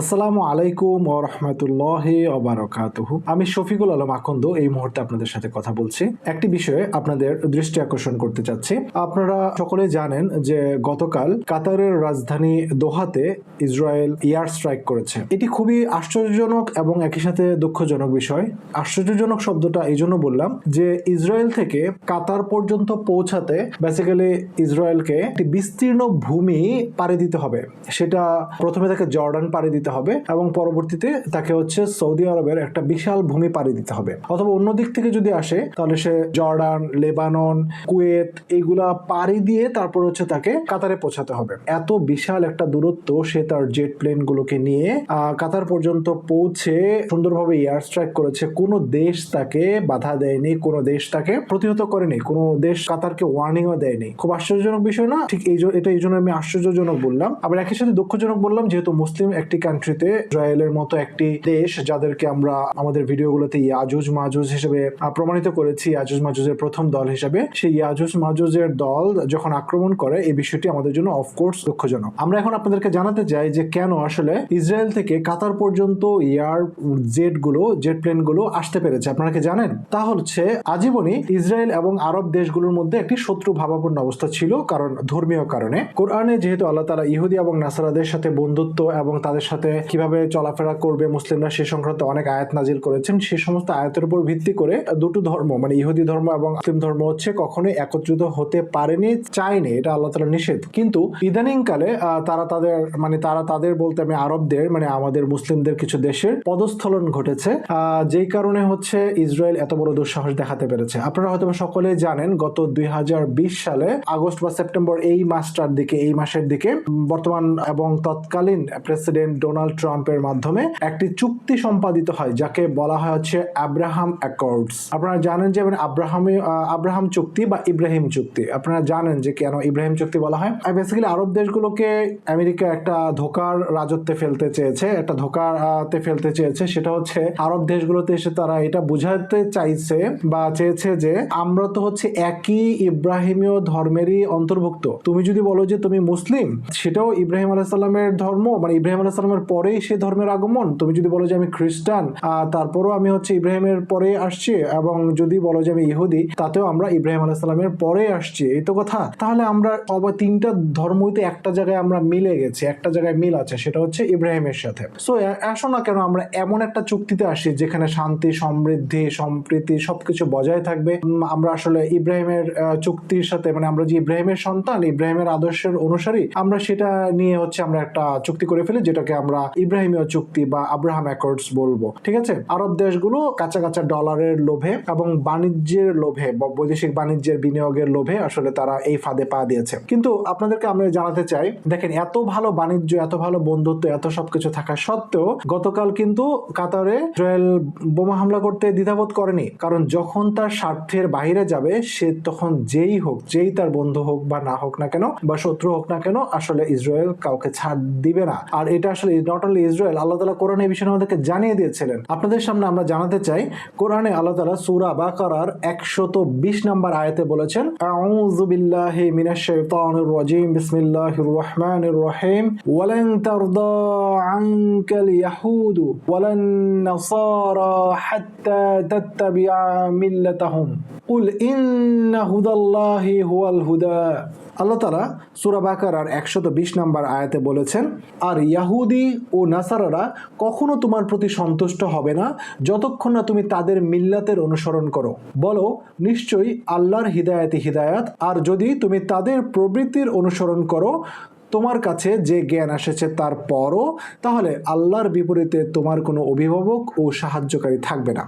আসসালামু আলাইকুম ও রহমতুল্লাহ আমি শফিকুল আলম আকন্দ এই মুহূর্তে আপনাদের সাথে কথা বলছি। একটি বিষয়ে আপনাদের দৃষ্টি আকর্ষণ করতে চাচ্ছি। আপনারা সকলে জানেন যে গতকাল কাতারের রাজধানী দোহাতে ইসরায়েল এয়ার স্ট্রাইক করেছে। এটি খুবই আশ্চর্যজনক এবং একই সাথে দুঃখজনক বিষয়। আশ্চর্যজনক শব্দটা এই জন্য বললাম যে ইসরায়েল থেকে কাতার পর্যন্ত পৌঁছাতে বেসিক্যালি ইসরায়েলকে একটি বিস্তীর্ণ ভূমি পাড়ি দিতে হবে। সেটা প্রথমে তাকে জর্ডান পাড়ি দিতে হবে এবং পরবর্তীতে তাকে হচ্ছে সৌদি আরবের একটা বিশাল ভূমি পাড়ি দিতে হবে। অথবা অন্য দিক থেকে যদি আসে, তাহলে সে জর্ডান, লেবানন, কুয়েত এইগুলা পাড়ি দিয়ে তারপর হচ্ছে তাকে কাতারে পৌঁছাতে হবে। এত বিশাল একটা দূরত্ব সে তার জেট প্লেন গুলোকে নিয়ে কাতার পর্যন্ত পৌঁছে সুন্দরভাবে এয়ার স্ট্রাইক করেছে। কোনো দেশ তাকে বাধা দেয়নি, কোনো দেশ তাকে প্রতিহত করেনি, কোনো দেশ কাতারকে ওয়ার্নিংও দেয়নি। খুব আশ্চর্যজনক বিষয় না? ঠিক এই এটা এই জন্য আমি আশ্চর্যজনক বললাম। আবার একই সাথে দুঃখজনক বললাম, যেহেতু মুসলিম একটি কান্ট্রিতে ইসরায়েলের মতো একটি দেশ যাদেরকে আমরা আমাদের ভিডিওগুলোতে ইয়াজুজ মাজুজ হিসেবে প্রমাণিত করেছি, ইয়াজুজ মাজুজের প্রথম দল হিসেবে। সেই ইয়াজুজ মাজুজের দল যখন আক্রমণ করে, এই বিষয়টি আমাদের জন্য অফকোর্স দুঃখজনক। আমরা এখন আপনাদেরকে জানাতে চাই যে কেন আসলে ইসরায়েল থেকে কাতার পর্যন্ত এয়ার জেটগুলো, জেট প্লেনগুলো আসতে পেরেছে। আপনারা কি জানেন? তা হচ্ছে, আজীবনই ইসরায়েল এবং আরব দেশগুলোর মধ্যে একটি শত্রু ভাবাপন্ন অবস্থা ছিল, কারণ ধর্মীয় কারণে। কোরআনে যেহেতু আল্লাহ তালা ইহুদি এবং নাসারাদের সাথে বন্ধুত্ব এবং তাদের সাথে কীভাবে চলাফেরা করবে মুসলিমরা সে সংক্রান্ত অনেক আয়াত নাজিল করেছেন। সেই সমস্ত আয়াতের উপর ভিত্তি করে দুটো ধর্ম মানে ইহুদি ধর্ম এবং মুসলিম ধর্ম হচ্ছে কখনোই একত্রিত হতে পারেনি, চায়নি। এটা আল্লাহ তালা নিষেধ। কিন্তু ইদানিং কালে তারা তাদের মানে তারা তাদের বলতে আমি আরবদের মানে আমাদের মুসলিমদের কিছু দেশের পদস্থলন ঘটেছে। যেই কারণে হচ্ছে ইসরায়েল এত বড় দুঃসাহস দেখাতে পেরেছে। আপনারা হয়তো সকলে জানেন, গত দুই হাজার বিশ সালে আগস্ট বা সেপ্টেম্বর এই মাসটার দিকে, এই মাসের দিকে বর্তমান এবং তৎকালীন প্রেসিডেন্ট ডোনাল্ড ট্রাম্পের মাধ্যমে একটি চুক্তি সম্পাদিত হয়, যাকে বলা হয় হচ্ছে আব্রাহাম অ্যাকর্ডস আপনারা জানেন যে আব্রাহামী আব্রাহাম চুক্তি বা ইব্রাহিম চুক্তি। আপনারা জানেন যে কেন ইব্রাহিম চুক্তি বলা হয়? বেসিক্যালি আরব দেশগুলোকে আমেরিকা একটা ধোকার রাজত্বে ফেলতে চেয়েছে, একটা ধোকাতে ফেলতে চেয়েছে, সেটা হচ্ছে আরব দেশগুলোতে এসে তারা এটা বুঝাতে চাইছে বা চেয়েছে যে আমরা তো হচ্ছে একই ইব্রাহিমীয় ধর্মেরই অন্তর্ভুক্ত। তুমি যদি বলো যে তুমি মুসলিম, সেটাও ইব্রাহিম আলাহিসাল্লামের ধর্ম মানে ইব্রাহিম আলাহিসাল্লামের পরেই সে ধর্মের আগমন। তুমি যদি বলো যে আমি খ্রিস্টান তারপরও আমি হচ্ছে ইব্রাহিমের পরে আসছি এবং যদি বলো যে আমি ইহুদি, তাতেও আমরা ইব্রাহিম আলাহিসাল্লামের পরে আসছি। এই তো কথা। তাহলে আমরা তিনটা ধর্মই তো একটা জায়গায় আমরা মিলে গেছি, একটা জায়গায় মিল আছে, সেটা হচ্ছে ইব্রাহিমের সাথে। সো আসো না কেন, আমরা এমন একটা চুক্তিতে আসি যেখানে শান্তি, সমৃদ্ধি, সম্প্রীতি সবকিছু বজায় থাকবে। আমরা আসলে ইব্রাহিমের চুক্তির সাথে মানে আমরা যে ইব্রাহিমের সন্তান, ইব্রাহিমের আদর্শের অনুসারী, আমরা সেটা নিয়ে হচ্ছে আমরা একটা চুক্তি করে ফেলি, যেটাকে আমরা ইব্রাহিমীয় চুক্তি বা আব্রাহাম অ্যাকর্ডস বলব, ঠিক আছে? আরব দেশগুলো কাঁচা কাঁচা ডলারের লোভে এবং বাণিজ্যের লোভে বৈদেশিক বাণিজ্যের বিনিয়োগের লোভে আসলে তারা এই ফাঁদে পা দিয়েছে। কিন্তু আপনাদেরকে আমরা জানাতে চাই, দেখেন এত ভালো বাণিজ্য, এত ভালো বন্ধুত্ব, এত সবকিছু থাকা সত্ত্বেও গতকাল কিন্তু কাতারে ইসরায়েল বোমা হামলা করতে দ্বিধাবোধ করেনি। কারণ যখন তার স্বার্থের বাইরে যাবে, সে তখন যেই হোক, যেই তার বন্ধু হোক বা না হোক না কেন বা শত্রু হোক না কেন, আসলে ইসরায়েল কাউকে ছাড় দিবে না। আর এটা আসলে নট অনলি ইসরায়েল, আল্লাহ তালা কোরআন এই বিষয়ে আমাদেরকে জানিয়ে দিয়েছিলেন। আপনাদের সামনে আমরা জানাতে চাই, কোরআনে আল্লাহ তালা সুরা বাকারার একশত বিশ নম্বর আয়াতে বলেছেন, আউযু বিল্লাহি মিনাশ শাইতানির রাজিম, বিসমিল্লাহির রহমানির রহিম, ওয়ালান তারদা আনকাল ইয়াহুদু, ওয়ালান নাসারা হাত্তা তাত্তাবিআ মিল্লাতাহুম, কুল ইন্না হুদাল্লাহি হুয়াল হুদা। আল্লাহ তালা সুরা বাকারার একশত বিশ নম্বর আয়াতে বলেছেন, আর ইয়াহুদি ও নাসারারা কখনো তোমার প্রতি সন্তুষ্ট হবে না যতক্ষণ না তুমি তাদের মিল্লাতের অনুসরণ করো। বলো, নিশ্চয়ই আল্লাহর হিদায়াতি হিদায়াত, আর যদি তুমি তাদের প্রবৃত্তির অনুসরণ করো, তোমার কাছে যে জ্ঞান এসেছে তার পরও, তাহলে আল্লাহর বিপরীতে তোমার কোনো অভিভাবক ও সাহায্যকারী থাকবে না।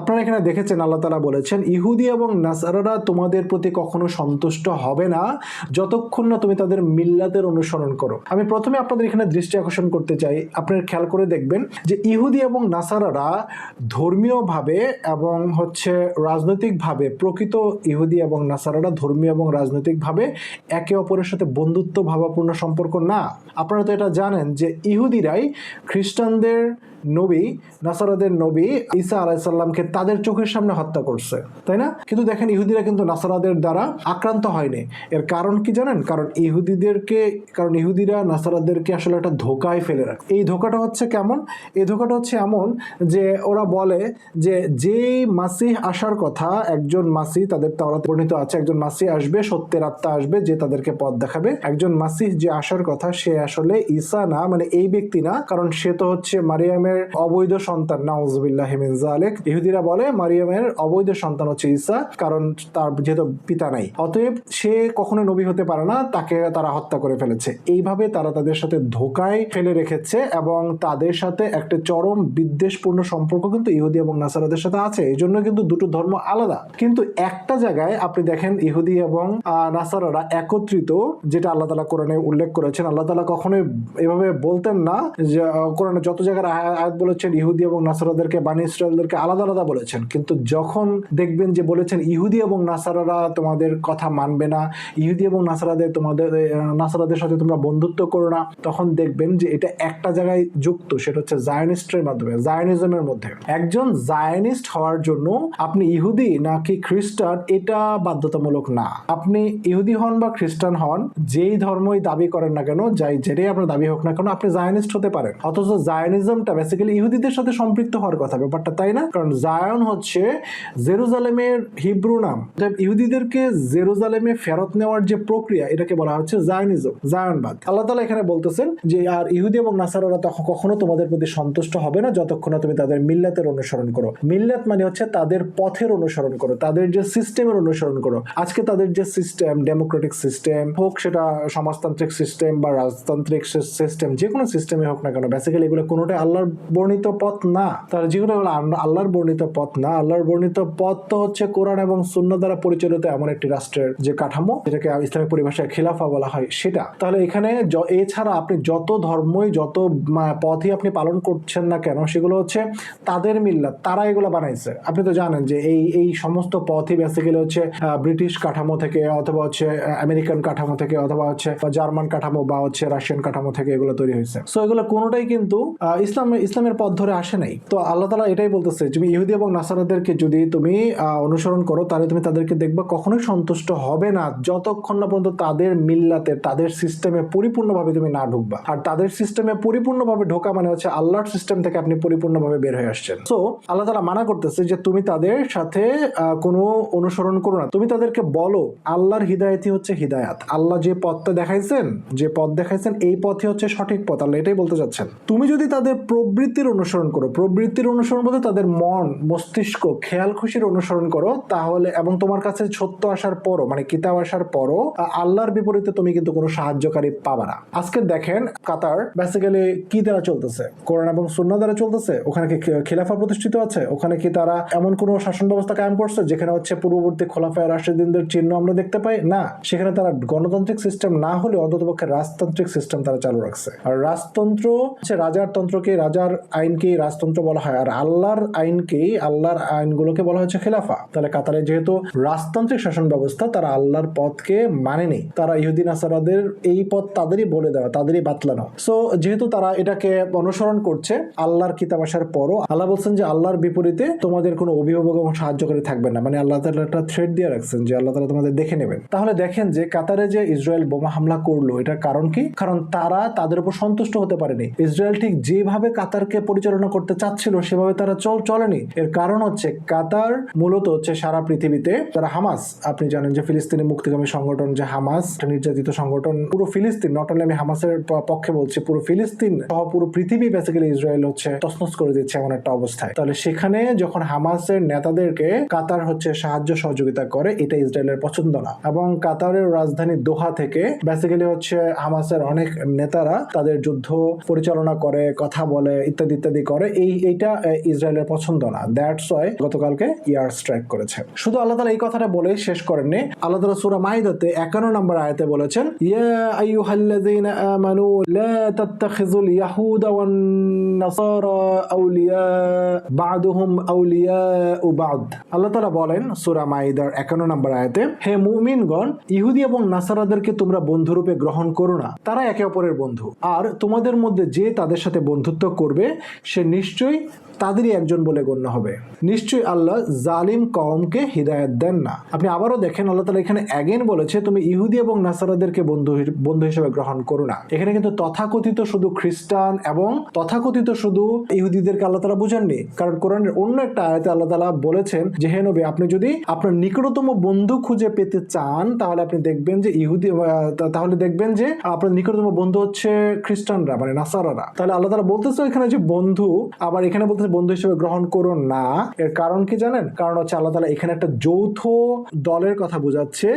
আপনারা এখানে দেখেছেন আল্লাহ তালা বলেছেন, ইহুদি এবং নাসারারা তোমাদের প্রতি কখনো সন্তুষ্ট হবে না যতক্ষণ না তুমি তাদের মিল্লাতের অনুসরণ করো। আমি প্রথমে আপনাদের এখানে দৃষ্টি আকর্ষণ করতে চাই। আপনারা খেয়াল করে দেখবেন যে ইহুদি এবং নাসারারা ধর্মীয়ভাবে এবং হচ্ছে রাজনৈতিকভাবে প্রকৃত ইহুদি এবং নাসারারা ধর্মীয় এবং রাজনৈতিকভাবে একে অপরের সাথে বন্ধুত্ব, ভাবাপূর্ণ সম্পর্ক না। আপনারা তো এটা জানেন যে ইহুদিরাই খ্রিস্টানদের নবী, নাসারাদের নবী ঈসা আলাইসাল্লামকে তাদের চোখের সামনে হত্যা করছে, তাই না? কিন্তু দেখেন ইহুদিরা কিন্তু নাসারাদের দ্বারা আক্রান্ত হয়নি। এর কারণ কি জানেন? কারণ ইহুদিদেরকে, কারণ ইহুদিরা নাসারাদেরকে আসলে একটা ধোকায় ফেলে রাখে। এই ধোকাটা হচ্ছে কেমন? এই ধোকাটা হচ্ছে এমন যে ওরা বলে যে যেই মাসিহ আসার কথা একজন মাসি তাদের তাওরাতে বর্ণিত আছে, একজন মাসি আসবে, সত্যের আত্মা আসবে, যে তাদেরকে পথ দেখাবে। একজন মাসিহ যে আসার কথা সে আসলে ঈসা না মানে এই ব্যক্তি না, কারণ সে তো হচ্ছে মারিয়ামের অবৈধ সন্তান, নাউজুবিল্লাহ মিন জালেক ইহুদিরা বলে, মারিয়ামের অবৈধ সন্তান হচ্ছে ঈসা, কারণ তার যেহেতু পিতা নাই। অতএব সে কখনো নবী হতে পারে না, তাকে তারা হত্যা করে ফেলেছে। এইভাবে তারা তাদের সাথে ধোকায় ফেলে রেখেছে এবং তাদের সাথে একটা চরম বিদ্বেষপূর্ণ সম্পর্ক কিন্তু ইহুদি এবং নাসারাদের সাথে আছে। এই জন্য কিন্তু দুটো ধর্ম আলাদা। কিন্তু একটা জায়গায় আপনি দেখেন, ইহুদি এবং নাসারারা একত্রিত, যেটা আল্লাহ তালা কোরআনে উল্লেখ করেছেন। আল্লাহ তালা কখনোই এভাবে বলতেন না যে কোরআনে যত জায়গায় আয়া- আয়াত বলেছেন, ইহুদি এবং নাসারাদেরকে, বানি ইসরায়েলদেরকে আলাদা আলাদা বলেছেন। কিন্তু যখন দেখবেন যে বলেছেন, ইহুদি এবং নাসারারা তোমাদের কথা মানবে না, ইহুদি এবং নাসারাদের তোমাদের নাসারাদের সাথে তোমরা বন্ধুত্ব করো না, তখন দেখবেন যে এটা একটা জায়গায় যুক্ত, সেটা হচ্ছে জায়নিস্টের মাধ্যমে, জায়নিজমের মধ্যে। একজন জায়নিস্ট হওয়ার জন্য আপনি ইহুদি নাকি খ্রিস্টান, এটা বাধ্যতামূলক না। আপনি ইহুদি হন বা খ্রিস্টান হন, যেই ধর্মই দাবি করেন না কেন, যাই, যেটাই আপনার দাবি হোক না কেন, আপনি জায়নিস্ট হতে পারেন। অথচ জায়নিজমটা বেসিক্যালি ইহুদিদের সাথে সম্পৃক্ত হওয়ার কথা ব্যাপারটা, তাই না? কারণ জায়ন হচ্ছে জেরুজালেমের হিব্রু নাম। ইহুদিদেরকে জেরুজালেমে ফেরত নেওয়ার যে প্রক্রিয়া, এটাকে বলা হচ্ছে জায়নিজম, জায়নবাদ। আল্লাহ তালা এখানে বলতেছেন যে, আর ইহুদি এবং নাসারারা তখন কখনো তোমাদের প্রতি সন্তুষ্ট হবে না যতক্ষণ না তুমি তাদের মিল্লাতের অনুসরণ করো। মিল্লাত মানে হচ্ছে তাদের পথের অনুসরণ করো, তাদের যে সিস্টেমের অনুসরণ করো। আজকে তাদের যে সিস্টেম, ডেমোক্রেটিক সিস্টেম হোক সেটা সমাজতান্ত্রিক সিস্টেম বা রাজতান্ত্রিক সিস্টেম যে কোনো সিস্টেমে হোক না কেন বেসিক্যালি এগুলো কোনোটাই আল্লাহর বর্ণিত পথ না যেগুলো এগুলো আল্লাহ- আল্লাহর বর্ণিত পথ না। আল্লাহর বর্ণিত পথ তো হচ্ছে কোরআন এবং শূন্য দ্বারা পরিচালিত এমন একটি রাষ্ট্রের যে কাঠামো, যেটাকে ইসলামিক পরিভাষায় খিলাফা বলা হয় সেটা। তাহলে এখানে এছাড়া আপনি যত ধর্মই, যত পথই আপনি পালন করছেন না কেন, সেগুলো হচ্ছে তাদের মিল্লাত, তারা এগুলো বানাইছে। আপনি তো জানেন যে এই এই সমস্ত পথই বেসিক্যালি হচ্ছে ব্রিটিশ কাঠামো থেকে অথবা হচ্ছে আমেরিকান কাঠামো থেকে অথবা হচ্ছে জার্মান কাঠামো বা হচ্ছে রাশিয়ান কাঠামো থেকে এগুলো তৈরি হয়েছে। সো এগুলো কোনোটাই কিন্তু ইসলাম ইসলামের পথ ধরে আসে নাই। তো আল্লাহ তালা এটাই বলতেছে তুমি ইহুদি এবং নাসারাদেরকে যদি তুমি অনুসরণ করো, তাহলে তুমি তাদেরকে দেখবা কখনোই সন্তুষ্ট হবে না। যতক্ষণ না পর্যন্ত তাদের মিল্লাতে, তাদের সিস্টেমে পরিপূর্ণভাবে তুমি না ঢুকবা। আর তাদের সিস্টেমে পরিপূর্ণভাবে ঢোকা মানে হচ্ছে আল্লাহর সিস্টেম থেকে আপনি পরিপূর্ণভাবে বের হয়ে আসছেন। সো আল্লাহ তালা মানা করতেছে যে, তুমি তাদের সাথে কোনো অনুসরণ করো না। তুমি তাদেরকে বলো, আল্লাহর হিদায়তই হচ্ছে হিদায়াত। আল্লাহ যে পথটা দেখাইছেন, যে পথ দেখাইছেন, এই পথই হচ্ছে সঠিক পথ। আল্লাহ এটাই বলতে চাচ্ছেন। তুমি যদি তাদের প্রবৃত্তির অনুসরণ করো। প্রবৃত্তির অনুসরণ বলতে তাদের মন, মস্তিষ্ক, খেয়াল খুশির অনুসরণ করো। তাহলে, এবং তোমার কাছে সত্য আসার পরও মানে কিতাব আসার পরও আল্লাহর বিপরীতে তুমি কিন্তু কোনো সাহায্যকারী পাবা না। আজকে দেখেন কাতার বেসিক্যালি কি দ্বারা চলতেছে? কোরআন এবং সুন্না দ্বারা চলতেছে? ওখানে কি খিলাফা প্রতিষ্ঠিত আছে? ওখানে কি তারা এমন কোনো শাসন ব্যবস্থা কায়েম করছে? যেখানে হচ্ছে পূর্ববর্তী খোলাফায় রাশিদিনদের চিহ্ন আমরা দেখতে পাই? না। সেখানে তারা গণতান্ত্রিক সিস্টেম না হলে অন্ততপক্ষে রাজতান্ত্রিক সিস্টেম তারা চালু রাখছে। আর রাজতন্ত্র হচ্ছে রাজার তন্ত্রকে রাজার আইনকেই রাজতন্ত্র বলা হয়। আর আল্লাহর আইনকেই আল্লাহর আইনগুলোকে বলা হচ্ছে খেলাফা। তাহলে কাতারে যেহেতু রাজতান্ত্রিক শাসন ব্যবস্থা, তারা আল্লাহর পথকে মানেনি তারা ইহুদিন আসারাদের এই পথ তাদেরই বলে দেওয়া, তাদেরই বাতলানো। সো যেহেতু তারা এটাকে অনুসরণ করছে, আল্লাহর কিতাব আসার পরও আল্লাহ বলছেন যে, আল্লাহর বিপরীতে তোমাদের কোনো অভিভাবক এবং সাহায্যকারী থাকবে না। মানে আল্লাহ তালা একটা থ্রেড দিয়ে রাখছেন যে, আল্লাহ তালা তোমাদের দেখে নেবেন। তাহলে দেখেন যে, কাতারে যে ইসরায়েল বোমা হামলা করল, এটার কারণ কি? কারণ তারা তাদের উপর সন্তুষ্ট হতে পারেনি। ইসরায়েল ঠিক যেভাবে কাতারকে পরিচালনা করতে চাচ্ছিল, সেভাবে তারা চল, চলেনি। এর কারণ হচ্ছে, কাতার মূলত হচ্ছে সারা পৃথিবীতে তারা হামাস। আপনি জানেন যে ফিলিস্তিনি মুক্তিগামী সংগঠন যে হামাস নির্যাতিত সংগঠন, পুরো ফিলিস্তিন, নট অনলি আমি হামাসের পক্ষে বলছি, পুরো ফিলিস্তিন সহ পুরো পৃথিবী বেসিক্যালি ইসরায়েল হচ্ছে তসনস করে দিচ্ছে এমন একটা অবস্থায়। তাহলে সেখানে যখন হামাসের নেতাদেরকে কাতার হচ্ছে সাহায্য সহযোগিতা করে, এটা ইসরায়েলের পছন্দ না। এবং কাতারের রাজধানী দোহা থেকে বেসিক্যালি হচ্ছে হামাসের অনেক নেতারা তাদের যুদ্ধ পরিচালনা করে, কথা বলে ইত্যাদি ইত্যাদি করে, এই, এইটা ইসরায়েলের পছন্দ না। দ্যাটস ওয়াই গতকালকে ইয়ার স্ট্রাইক করেছে। শুধু আল্লাহ তালা এই কথাটা বলে শেষ করেননি। আল্লাহ তালা সুরা মাইদাতে একান্ন নম্বর আয়াতে বলেছেন, ইয়া আইয়ুহাল্লাযীনা আমানু লা তাত্তাখিযুল ইয়াহুদা ওয়ান নাসারা আউলিয়া আউলিয়া বা'দ। আল্লাহ বলেন সূরা মাইদার 51 নম্বর আয়াতে, হে মুমিনগণ, ইহুদি এবং নাসারাদেরকে তোমরা বন্ধুরূপে গ্রহণ করো না। তারা একে অপরের বন্ধু। আর তোমাদের মধ্যে যে তাদের সাথে বন্ধুত্ব করবে করবে সে নিশ্চয়ই তাদেরই একজন বলে গণ্য হবে। নিশ্চয়ই আল্লাহ জালিম কমকে হিদায়ত দেন না। আপনি আবারও দেখেন, আল্লাহ তালা এখানে অ্যাগেন বলেছে, তুমি ইহুদি এবং নাসারাদেরকে বন্ধু বন্ধু হিসেবে গ্রহণ করো না। এখানে কিন্তু তথাকথিত শুধু খ্রিস্টান এবং তথাকথিত শুধু ইহুদিদেরকে আল্লাহ তালা বুঝাননি। কারণ কোরআনের অন্য একটা আয়াতে আল্লাহ তালা বলেছেন যে, হে নবী, আপনি যদি আপনার নিকটতম বন্ধু খুঁজে পেতে চান, তাহলে আপনি দেখবেন যে ইহুদি তাহলে দেখবেন যে আপনার নিকটতম বন্ধু হচ্ছে খ্রিস্টানরা মানে নাসারারা। তাহলে আল্লাহ তালা বলতেছে এখানে যে বন্ধু, আবার এখানে বলতেছে বন্ধু হিসেবে গ্রহণ করো না। এর কারণ কি জানেন? কারণ হচ্ছে আল্লাহ তালা এখানে একটা যৌথ দলের কথা বোঝাচ্ছে,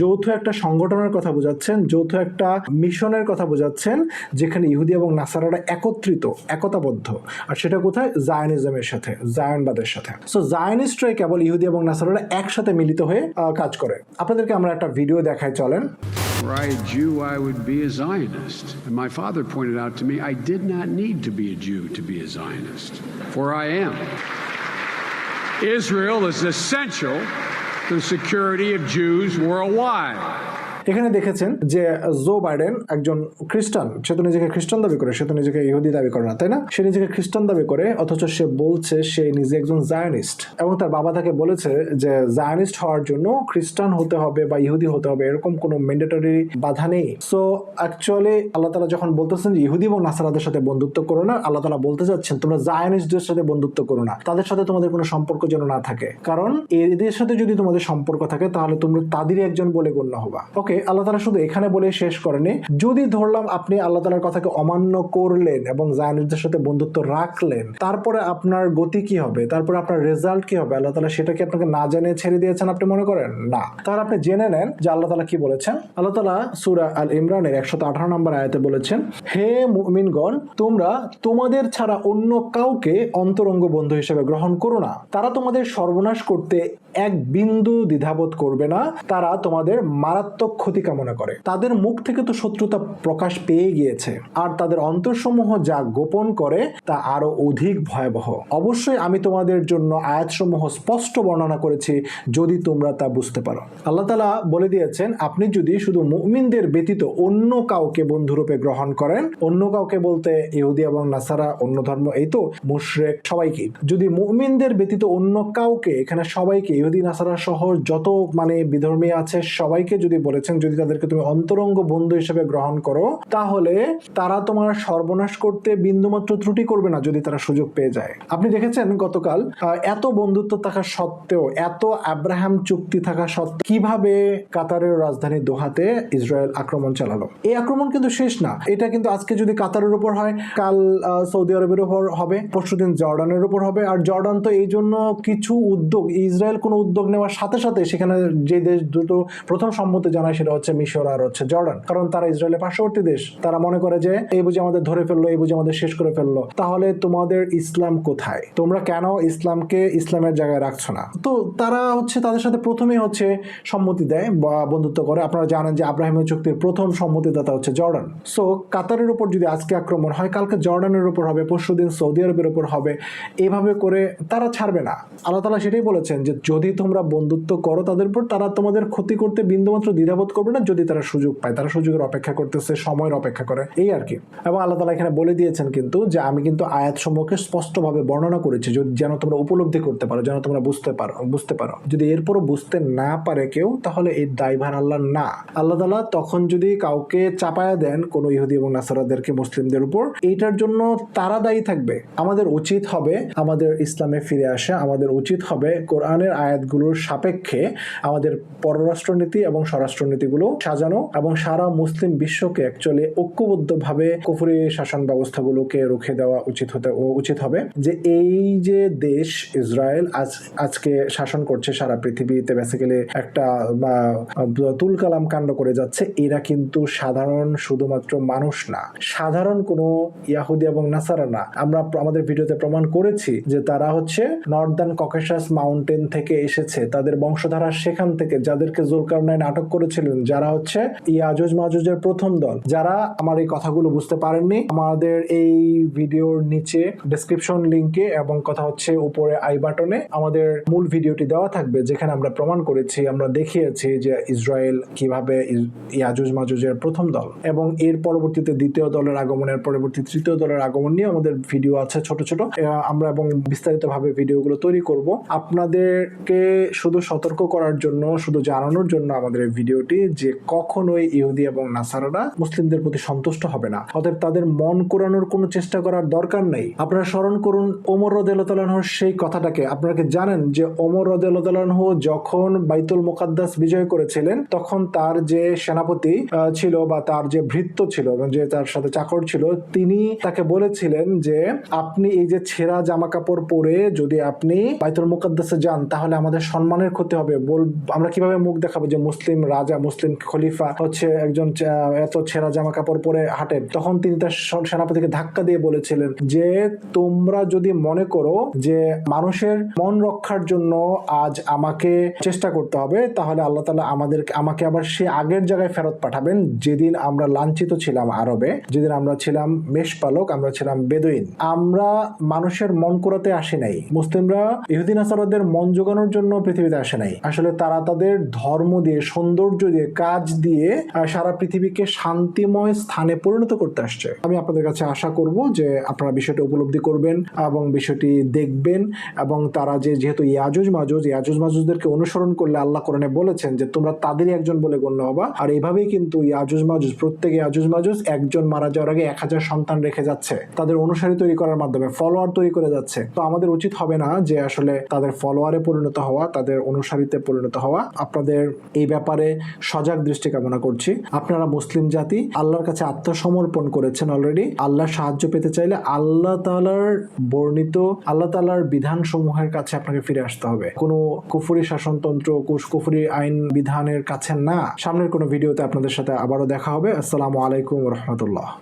যৌথ একটা সংগঠনের কথা বোঝাচ্ছেন, যৌথ একটা মিশনের কথা বোঝাচ্ছেন, যেখানে ইহুদি এবং নাসারারা একত্রিত, একতাবদ্ধ। আর সেটা কোথায়? জায়নিজমের সাথে, জায়নবাদের সাথে। সো জায়নিস্টরাই কেবল ইহুদি এবং নাসারারা একসাথে মিলিত হয়ে কাজ করে। আপনাদেরকে আমরা একটা ভিডিও দেখাই, চলেন। Were I a Jew, I would be a Zionist. And my father pointed out to me I did not need to be a Jew to be a Zionist, for I am. Israel is essential to the security of Jews worldwide. এখানে দেখেছেন যে Joe Biden একজন খ্রিস্টান। সে তো নিজেকে খ্রিস্টান দাবি করে, সে তো নিজেকে ইহুদি দাবি করে না, তাই না? সে নিজেকে খ্রিস্টান দাবি করে, অথচ সে বলছে সে নিজে একজন জায়নিস্ট। এবং তার বাবা তাকে বলেছে যে জায়নিস্ট হওয়ার জন্য খ্রিস্টান হতে হবে বা ইহুদি হতে হবে, এরকম কোনো ম্যান্ডেটরি বাধা নেই। সো অ্যাকচুয়ালি আল্লাহ তালা যখন বলতেছেন যে ইহুদি এবং নাসারাদের সাথে বন্ধুত্ব করো না, আল্লাহ তালা বলতে চাচ্ছেন তোমরা জায়নিস্টদের সাথে বন্ধুত্ব করো না, তাদের সাথে তোমাদের কোনো সম্পর্ক যেন না থাকে। কারণ এদের সাথে যদি তোমাদের সম্পর্ক থাকে, তাহলে তোমরা তাদেরই একজন বলে গণ্য হবা। ওকে আল্লাহ তালা শুধু এখানে বলে শেষ করেনি। যদি ধরলাম আপনি আল্লাহ তালার কথাকে অমান্য করলেন এবং জায়নিস্টদের সাথে বন্ধুত্ব রাখলেন, তারপরে আপনার গতি কি হবে? তারপরে আপনার রেজাল্ট কি হবে? আল্লাহ তালা সেটা কি আপনাকে না জেনে ছেড়ে দিয়েছেন আপনি মনে করেন? না। তাহলে আপনি জেনে নেন যে আল্লাহ তালা কি বলেছেন। আল্লাহ তালা সুরা আল ইমরানের একশত আঠারো নম্বর আয়াতে বলেছেন, হে মুমিনগণ, তোমরা তোমাদের ছাড়া অন্য কাউকে অন্তরঙ্গ বন্ধু হিসেবে গ্রহণ করো না। তারা তোমাদের সর্বনাশ করতে এক বিন্দু দ্বিধাবোধ করবে না। তারা তোমাদের মারাত্মক ক্ষতি কামনা করে। তাদের মুখ থেকে তো শত্রুতা প্রকাশ পেয়ে গিয়েছে। আর তাদের অন্তরসমূহ যা গোপন করে, তা আরও অধিক ভয়াবহ। অবশ্যই আমি তোমাদের জন্য আয়াতসমূহ স্পষ্ট বর্ণনা করেছি, যদি তোমরা তা বুঝতে পারো। আল্লাহ তালা বলে দিয়েছেন, আপনি যদি শুধু মুমিনদের ব্যতীত অন্য কাউকে বন্ধুরূপে গ্রহণ করেন, অন্য কাউকে বলতে ইহুদি এবং নাসারা, অন্য ধর্ম, এই তো মুশরেক সবাইকে যদি মুমিনদের ব্যতীত অন্য কাউকে, এখানে সবাইকে, ইহুদি, নাসারা সহ যত মানে বিধর্মী আছে, সবাইকে যদি বলেছেন যদি তাদেরকে তুমি অন্তরঙ্গ বন্ধু হিসেবে গ্রহণ করো, তাহলে তারা তোমার সর্বনাশ করতে বিন্দুমাত্র ত্রুটি করবে না যদি তারা সুযোগ পেয়ে যায়। আপনি দেখেছেন গতকাল এত বন্ধুত্ব থাকা সত্ত্বেও, এত আব্রাহাম চুক্তি থাকা সত্ত্বেও কীভাবে কাতারের রাজধানী দোহাতে ইসরায়েল আক্রমণ চালালো? এই আক্রমণ কিন্তু শেষ না। এটা কিন্তু আজকে যদি কাতারের উপর হয়, কাল সৌদি আরবের উপর হবে পরশুদিন জর্ডানের উপর হবে। আর জর্ডান তো এই জন্য কিছু উদ্যোগ, ইসরায়েল কোনো উদ্যোগ নেওয়ার সাথে সাথে সেখানে যে দেশ দুটো প্রথম সম্মতি জানায় সেটা হচ্ছে মিশর আর হচ্ছে জর্ডান। কারণ তারা ইসরায়েলের পার্শ্ববর্তী দেশ। তারা মনে করে যে এই বুঝি আমাদের ধরে ফেলল এই বুঝি আমাদের শেষ করে ফেলল। তাহলে তোমাদের ইসলাম কোথায়? তোমরা কেন ইসলামকে ইসলামের জায়গায় রাখছো না? তো তারা হচ্ছে তাদের সাথে প্রথমেই হচ্ছে সম্মতি দেয় বা বন্ধুত্ব করে। আপনারা জানেন যে আব্রাহিমের চুক্তির প্রথম সম্মতিদাতা হচ্ছে জর্ডান। সো কাতারের উপর যদি আজকে আক্রমণ হয়, কালকে জর্ডানের উপর হবে, পরশু দিন সৌদি আরবের উপর হবে। এইভাবে করে তারা ছাড়বে না। আল্লাহ তালা সেটাই বলেছেন যে, যদি তোমরা বন্ধুত্ব করো তাদের উপর, তারা তোমাদের ক্ষতি করতে বিন্দুমাত্র দ্বিধাবোধ করবে না, যদি তারা সুযোগ পায়। তারা সুযোগের অপেক্ষা করতেছে, সময়ের অপেক্ষা করে। এই আর কি। এবং আল্লাহ তালা এখানে বলে দিয়েছেন কিন্তু যে, আমি কিন্তু আয়াত সমূহকে স্পষ্টভাবে বর্ণনা করেছি যেন তোমরা উপলব্ধি করতে পারো, যেন তোমরা বুঝতে পারো বুঝতে পারো। যদি এরপরও বুঝতে না পারে কেউ, তাহলে এই দায়ভার আল্লাহ না। আল্লাহ তালা তখন যদি কাউকে চাপায়া দেন, কোনো ইহুদি এবং নাসারাদেরকে মুসলিমদের উপর, এইটার জন্য তারা দায়ী থাকবে। আমাদের উচিত হবে, আমাদের ইসলামে ফিরে আসা, আমাদের উচিত হবে কোরআনের আয়াতগুলোর সাপেক্ষে আমাদের পররাষ্ট্রনীতি এবং স্বরাষ্ট্রনীতিগুলো সাজানো এবং সারা মুসলিম বিশ্বকে অ্যাকচুয়ালি ঐক্যবদ্ধভাবে কুফরি শাসন ব্যবস্থাগুলোকে রুখে দেওয়া উচিত হতে উচিত হবে। যে এই যে দেশ ইসরায়েল আজ, আজকে শাসন করছে সারা পৃথিবীতে বেসিক্যালি একটা তুল কালাম কাণ্ড করে যাচ্ছে, এরা কিন্তু সাধারণ শুধুমাত্র মানুষ না, সাধারণ কোনো ইয়াহুদি এবং নাসারা না। আমরা আমাদের ভিডিওতে প্রমাণ করেছি যে তারা হচ্ছে নর্দার্ন ককেশাস মাউন্টেন থেকে এসেছে, তাদের বংশধারা সেখান থেকে, যাদেরকে জুলকারনাইন আটক করেছিলেন ছিলেন যারা হচ্ছে ইয়াজুজ মাজুজের প্রথম দল। যারা আমার এই কথাগুলো বুঝতে পারেননি, আমাদের এই ভিডিওর নিচে ডেসক্রিপশন লিংকে এবং কথা হচ্ছে উপরে আই বাটনে আমাদের মূল ভিডিওটি দেওয়া থাকবে, যেখানে আমরা প্রমাণ করেছি, আমরা দেখিয়েছি যে ইসরায়েল কীভাবে ইয়াজুজ মাজুজের প্রথম দল। এবং এর পরবর্তীতে দ্বিতীয় দলের আগমনের পরবর্তী তৃতীয় দলের আগমন নিয়ে আমাদের ভিডিও আছে ছোট ছোট। আমরা এবং বিস্তারিতভাবে ভিডিওগুলো তৈরি করব। আপনাদেরকে শুধু সতর্ক করার জন্য, শুধু জানানোর জন্য আমাদের এই ভিডিওটি যে কখনোই ইহুদি এবং নাসারারা মুসলিমদের প্রতি সন্তুষ্ট হবে না। অতএব তাদের মন কোরানোর কোনো চেষ্টা করার দরকার নেই। আপনারা স্মরণ করুন, ওমর রদেলতালানহর সেই কথাটাকে। আপনারা জানেন যে ওমর রদেলতালানহ যখন বাইতুল মোকাদ্দাস বিজয় করেছিলেন, তখন তার যে সেনাপতি ছিল বা তার যে ভৃত্য ছিল এবং যে তার সাথে চাকর ছিল, তিনি তাকে বলেছিলেন যে, আপনি এই যে ছেঁড়া জামা কাপড় পরে যদি আপনি বাইতুল মুকাদ্দাসে যান, তাহলে আমাদের সম্মানের ক্ষতি হবে। বল আমরা কীভাবে মুখ দেখাবো যে মুসলিম রাজা মুসলিম খলিফা হচ্ছে একজন এত ছেঁড়া জামা কাপড় পরে হাঁটেন তখন তিনি তার সেনাপতিকে ধাক্কা দিয়ে বলেছিলেন যে, তোমরা যদি মনে করো যে মানুষের মন রক্ষার জন্য আজ আমাকে চেষ্টা করতে হবে, তাহলে আল্লাহ তালা আমাদের আমাকে আবার সে আগের জায়গায় ফেরত পাঠাবেন। যেদিন আমরা লাঞ্ছিত ছিলাম আরবে, যেদিন আমরা ছিলাম মেষপালক, আমরা ছিলাম বেদুইন। আমরা মানুষের মন করাতে আসি নাই। মুসলিমরা ইহুদিন আসারাদের মন জোগানোর জন্য পৃথিবীতে আসে নাই। আসলে তারা তাদের ধর্ম দিয়ে সৌন্দর্য দিয়ে, কাজ দিয়ে সারা পৃথিবীকে শান্তিময় স্থানে পরিণত করতে আসছে। আমি আপনাদের কাছে আশা করব যে আপনারা বিষয়টি উপলব্ধি করবেন এবং বিষয়টি দেখবেন এবং তারা যে যেহেতু ইয়াজুজ মাজুজ, ইয়াজুজ মাজুজদেরকে অনুসরণ করলে আল্লাহ কোরআনে বলেছেন যে, তোমরা তাদেরই একজন বলে গণ্য হবা। আর এইভাবেই কিন্তু ইয়াজুজ মাজুজ, প্রত্যেকে ইয়াজুজ মাজুজ, একজন মারা যাওয়ার আগে এক হাজার সন্তান রেখে যাচ্ছে। তাদের অনুসারী তৈরি করার মাধ্যমে ফলোয়ার তৈরি করে যাচ্ছে। তো আমাদের উচিত হবে না যে আসলে তাদের ফলোয়ারে পরিণত হওয়া, তাদের অনুসারীতে পরিণত হওয়া। আপনাদের এই ব্যাপারে সজাগ দৃষ্টি কামনা করছি। আপনারা মুসলিম জাতি, আল্লাহর কাছে আত্মসমর্পণ করেছেন অলরেডি আল্লাহর সাহায্য পেতে চাইলে আল্লাহ তালার বর্ণিত, আল্লাহ তালার বিধান সমূহের কাছে আপনাকে ফিরে আসতে হবে। কোনো কুফুরি শাসনতন্ত্র কুফুরি আইন বিধানের কাছে না। সামনের কোনো ভিডিওতে আপনাদের সাথে আবারও দেখা হবে। আসসালামু আলাইকুম রহমতুল্লাহ।